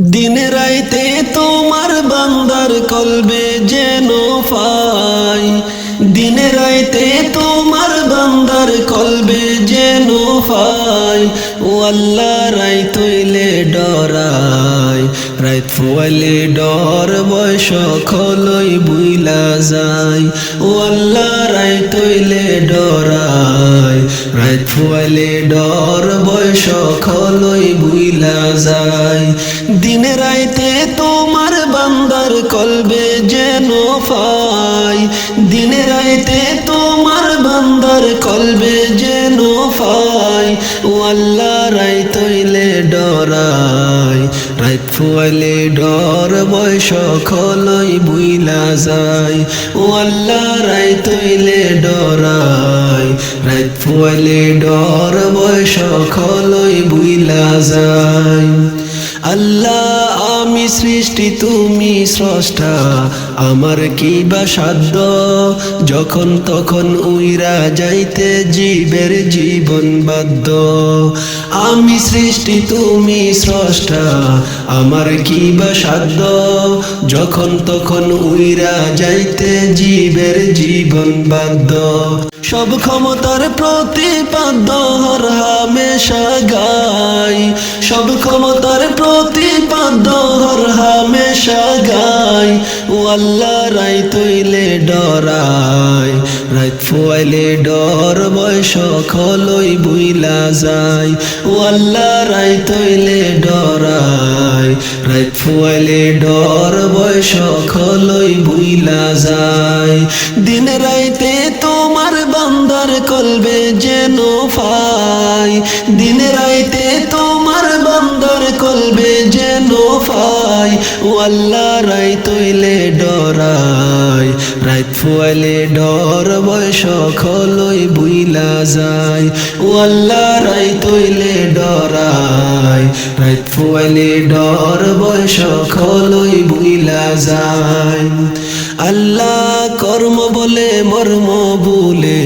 দিন রাইতে তোমার বান্দার কলবে যেন পাই দিন রাইতে তোমার বান্দার কলবে যেন পাই ও আল্লাহ রাই তৈলে ডরাই। রাইত ফুয়ালে ডর বয়স খলই বুইলা যায়। ও আল্লাহ রাই তৈলে ডরাই। ফুয়ালে ডর বয়স খলই বুইলা যায়। দিনে রাইতে তোমার বান্দার কলবে যেন ফাই। দিনে রাইতে তোমার বান্দার কলবে যেন পাই ও আল্লাহ রাই তৈলে ডরাই। রাইত ফুয়ালে ডর বয়স খলই বুইলা যায়। ও আল্লাহ, রায় তৈলে ডরাই। রাত ফুয়ালে ডর বয়স খলই বুইলা যায়। আল্লাহ সৃষ্টি তুমি স্রষ্টা, আমার কি বা সাধ্য? যখন তখন উইরা যাইতে জীবের জীবন বাধ্য। আমি সৃষ্টি তুমি স্রষ্টা, আমার কি বা সাধ্য? যখন তখন উইরা যাইতে জীবের জীবন বাধ্য। সব ক্ষমতার প্রতিপাদ্য হর হামেশা গাই। সব ক্ষমতার আল্লাহ রাই তৈলে ডরাই রাইত ফুয়াইলে ডর, বয়স খলই বুইলা যায়। ও আল্লাহ রাই তৈলে ডরাই রাইত ফুয়াইলে ডর, বয়স খলই বুইলা যায়। দিন রাইতে তোমার বান্দার কলবে যেন ফাই। দিন রাইতে তোমার বান্দার কলবে যেন ফাই। ও আল্লাহ রাই তৈলে ডরাই। রাইত ফুয়াইলে ডর খলই বুইলা যায়। ও আল্লাহ রাই তৈলে ডরাই। রাইত ফুয়াইলে ডর খলই বুইলা যায়। আল্লাহ কর্ম বলে, মর্ম বলে,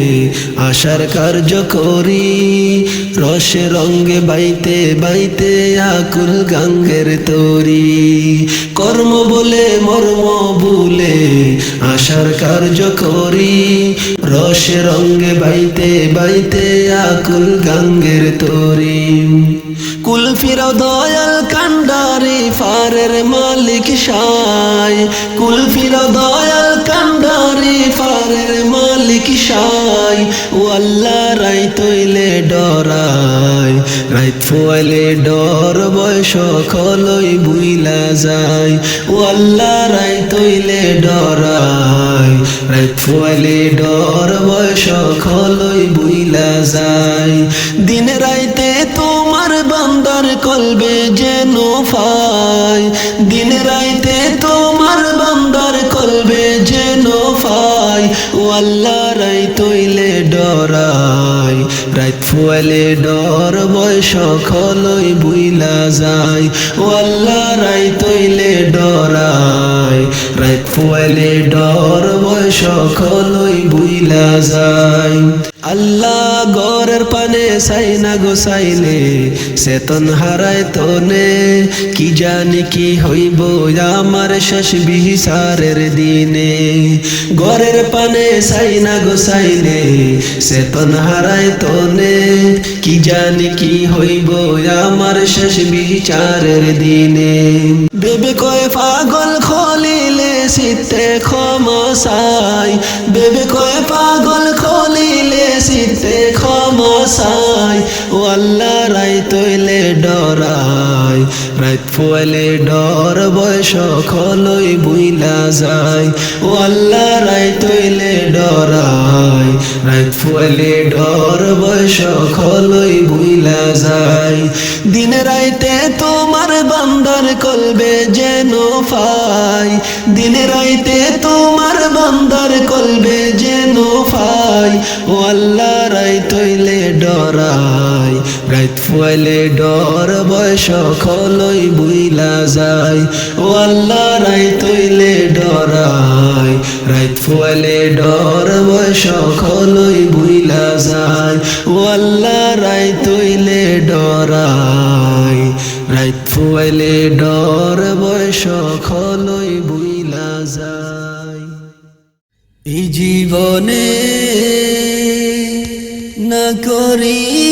আশার কার্য করি। রসে রঙ্গে বাইতে বাইতে আকুল গাঙ্গের তরি। কর্ম বলে, মর্ম বলে, আশার কার্য করি। রসে রঙ্গে বাইতে বাইতে আকুল গাঙ্গের তরি। কুল ফিরাও দয়াল ফারের মালিক সাই। কুল ফিরাও দয়াল কান্ডারি ফারের মালিক সাই। ও আল্লাহ রাই তৈলে ডরাই। রাইত ফুয়ালে ডর বয়স খলই বুইলা যায়। ও আল্লাহ রাই তৈলে ডরাই। রাইত ফুয়ালে ডর বয়স খলই বুইলা যায়। দিন রাইতে তোমার বান্দার কলবে যেন ফাই। দিন রাইতে তোমার বান্দার কলবে যেন ফাই। ও আল্লাহ রাই তৈলে ডরাই। রাইত ফুয়ালে ডর বয়স খলই বুইলা যায়। ও আল্লাহ রাই তৈলে ডরাই। রাইত ফুয়ালে ডর বয়স খলই বুইলা যায়। আল্লাহ গরের পানে সাইনা গোসাইলে চেতন হারায় তনে। কি জানি কি হইব আমার শেষ বিহিসারের দিনে। গরের পানে সাইনা গোসাইলে চেতন হারায় তনে। কি জানি কি হইব আমার শেষ বিচারের দিনে। বেবে কয় পাগল খলিলে শীতে ক্ষমসাই। বেবে কয় পাগল খলিলে শীতে ক্ষমসাই। ও আল্লাহ রাই তৈলে ডরাই। রাইত ফুয়ালে ডর বয়স খলই বুইলা যায়। ও আল্লাহ রাই তৈলে ডরাই। রাইত ফুয়ালে ডর বয়স খলই বুইলা যায়। দিন রাইতে তোমার বান্দার কলবে যেন ফাই। দিন রাইতে তোমার বান্দার কলবে যেন ফাই। ও আল্লাহ রাই তৈলে ডরাই। রাইত ফুয়ালে ডর বয়স খলই বুইলা যায়। ও আল্লাহ রাই তৈলে ডরাই। রাইত ফুয়ালে ডর বয়স খলই বুইলা যায়। ও আল্লাহ রাই তৈলে ডরাই। রাইত ফুয়েলে ডর বয়স খলই বুইলা যায় এই জীবনে না করিলাম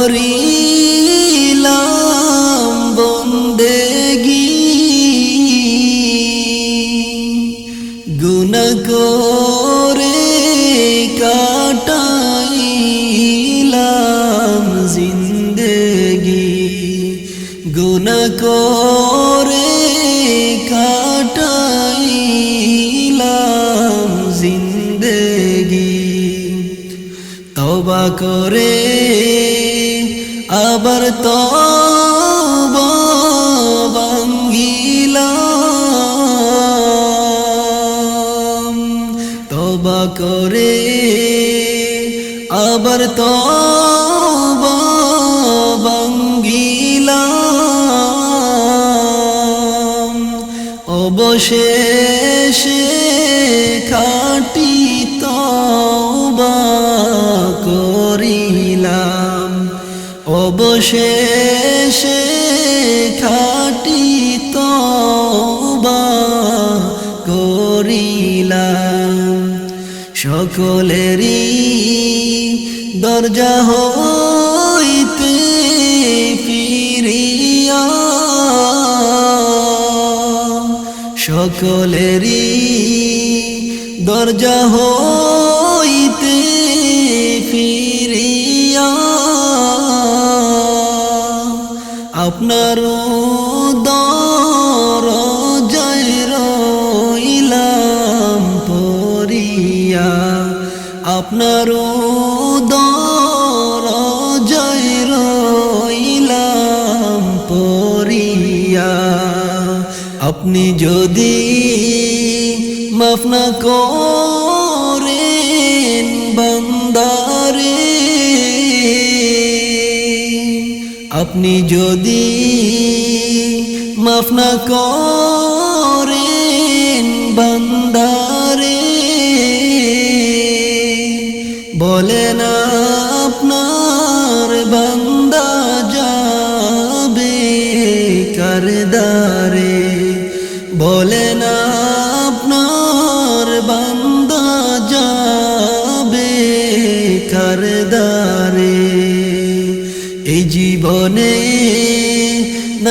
করিলাম বন্দেগি গুণ করে কাটাইলাম জিন্দেগি। গুণ করে কাটাইলাম জিন্দেগি। তবা করে আবার তবা ভাঙ্গিলাম। তবা করে আবার তবা ভাঙ্গিলাম। অবশেষে অবশেষে খাটি তবা করিলাম। সকলেরই দরজা হইতে ফিরিয়া। সকলেরই দরজা হইতে আপনার দরজায় রইলাম পরিয়া। আপনার দরজায় রইলাম পরিয়া। আপনি যদি মাফ না করেন আপনি যদি মাফ না করেন বান্দারে না আপনার বান্দা যাবে কারদারে বলে না আপনার বান্দা যাবে করদারে। এই না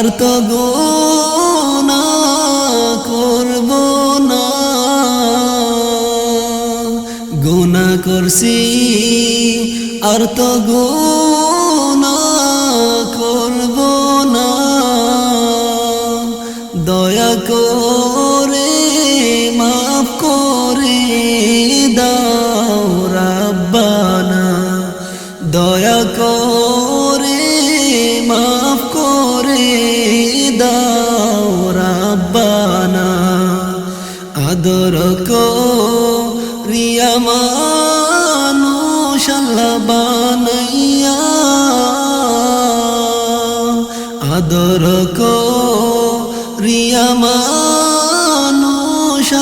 আর তো করব না। গুণা করছি আর তো করব না। দয়া করে মাফ করে দাও। রিয়া মানুষ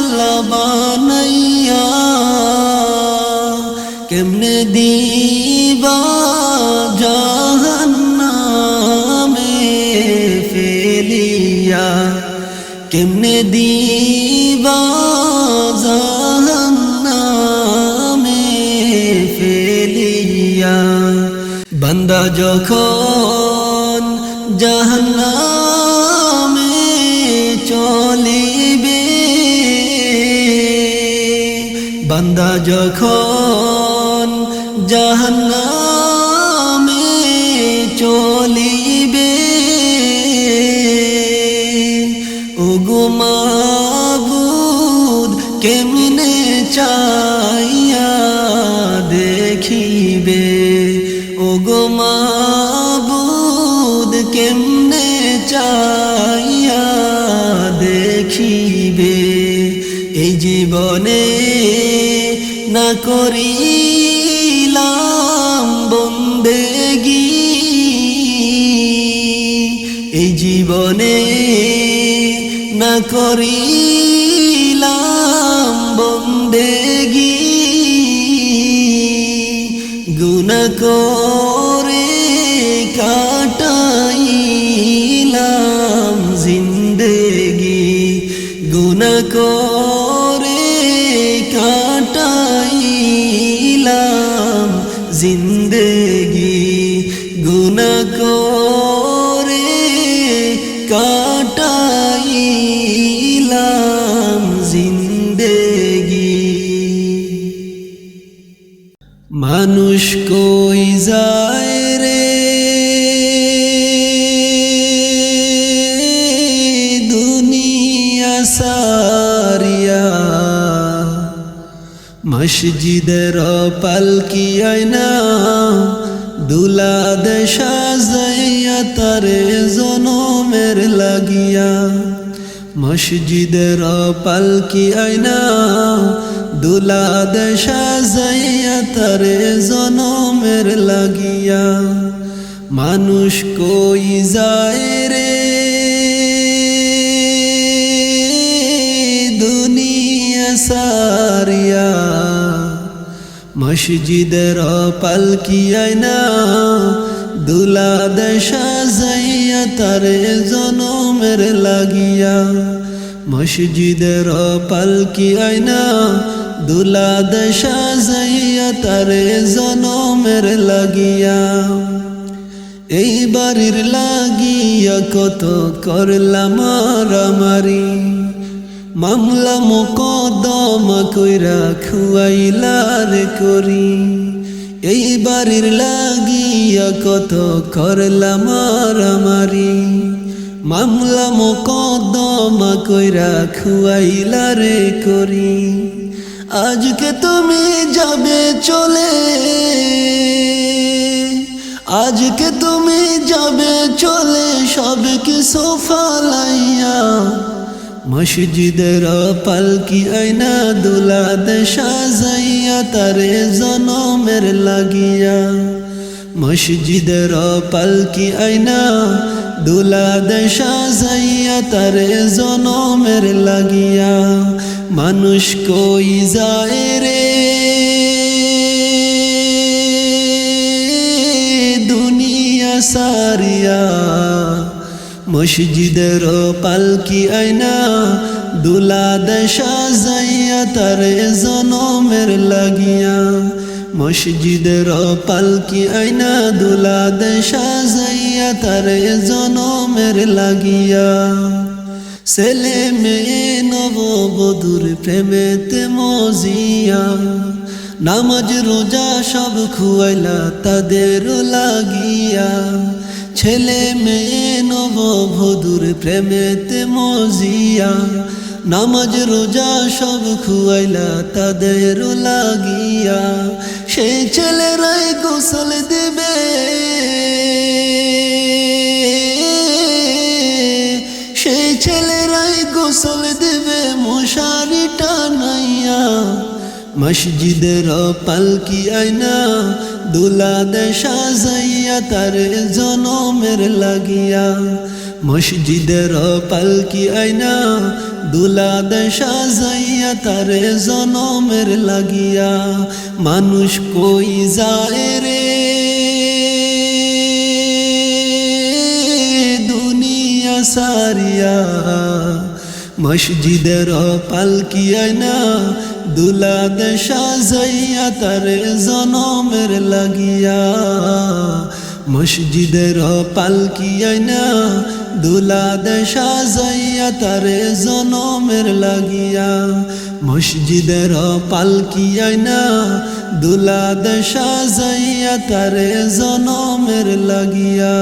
আল্লাহ বানাইয়া, কেমনে দিবা জাহান্নামে ফেলিয়া? কেমনে দিবা জাহান্নামে ফেলিয়া? বান্দা যখন জাহান্নামে বান্দা যখন জাহান্নামে চলিবে ওগো মাবুদ কেমনে চাইয়া দেখিবে? ওগো মাবুদ কেমনে চাইয়া জীবনে না করিলাম বন্দেগী এই জীবনে না করিলাম বন্দেগি গুণ করে মসজিদের পালকি আয়না, দুলা দেশা যাইয়া তারে জনমের লাগিয়া। মসজিদের পালকি আয়না, দুলা দেশা যাইয়া তারে জনমের লাগিয়া। মানুষ কই যায় রে? দুনিয়া সারিয়া মসজিদের পালকি আয়না, দুলা দেশা যাইয়া তারে জনমের লাগিয়া। মসজিদের পালকি আয়না, দুলা দেশা যাইয়া তারে জনমের লাগিয়া। এই বাড়ির লাগিয়া কত করলাম মারামারি। মামলা মোকদমা কইরা খুয়াইলার করি। এই বাড়ির লাগিয়া কত করলাম মারামারি মামলা মোকদমা কইরা খুয়াইলারে করি। আজকে তুমি যাবে চলে। আজকে তুমি যাবে চলে, সব কিছু ফালাইয়া। মসজিদের পালকি আইনা দুলা দেশা যাইয়া তারে জনমের লাগিয়া মসজিদের পালকি আইনা দুলা দেশা যাইয়া তারে জনমের লাগিয়া মানুষ কই যায় রে দুনিয়া সারিয়া মসজিদের পালকি আইনা দুলা দেশা যাইয়া তারে জনমের লাগিয়া। মসজিদের পালকি আইনা দুলা দেশা যাইয়া তারে জনমের লাগিয়া। ছেলে মেয়ে নববধুর প্রেমেতে মজিয়া। নামাজ, রোজা সব খুয়াইলা তাদের লাগিয়া। ছেলে মেয়ে নববধুর প্রেমেতে মজিয়া, নামাজ, রোজা সব খুয়াইলা তাদের লাগিয়া। সেই ছেলেরাই গোসল দেবে। সেই ছেলেরাই গোসল দেবে। মসজিদের পালকি আইনা দুলা দেশা যাইয়া তার জনমের লাগিয়া। মসজিদের পালকি আইনা দুলা দেশা যাইয়া তার জনমের লাগিয়া। মানুষ কই যায় রে? দুনিয়া সারিয়া মসজিদের পালকি আইনা দুলা দেশা যাইয়া তার জনমের লাগিয়া। মসজিদের পালকি আইনা দুলা দেশা যাইয়া তারে জনমের লাগিয়া। মসজিদের পালকি আইনা দুলা দেশা যাইয়া তারে জনমের লাগিয়া।